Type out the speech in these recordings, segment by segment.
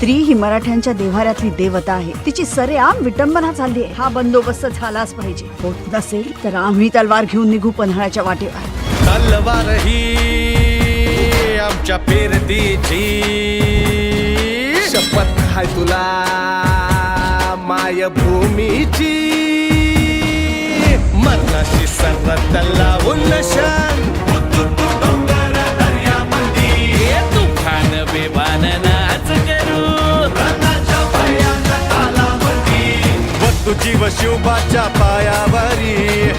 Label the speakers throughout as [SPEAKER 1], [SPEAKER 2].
[SPEAKER 1] स्त्री ही मराठ्यांच्या देव्हाऱ्यातली देवता आहे. तिची सरेआम विटंबना चालली आहे. हा बंदोबस्त झालाच पाहिजे. होत नसेल तर आम्ही तलवार घेऊन निघू पन्हाळ्याच्या वाटेवर.
[SPEAKER 2] तलवार ही आमच्या पेरतीची. शपथ हाय तुला मायभूमीची. मरणाची सर्व तल तू जीव शिवबाच्या पायावरी.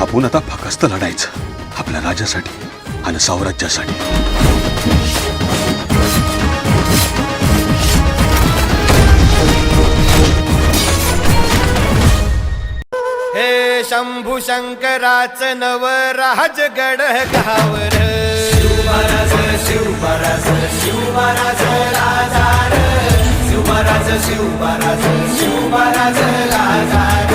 [SPEAKER 3] आपण आता फकस्त लढायचं. आपल्या राजासाठी आणि साम्राज्यासाठी.
[SPEAKER 2] शंभू शंकराच नव राजगड गावर शिवराज शिवराज शिवमहाराज राजा शिवराज शिवराज शिवमहाराज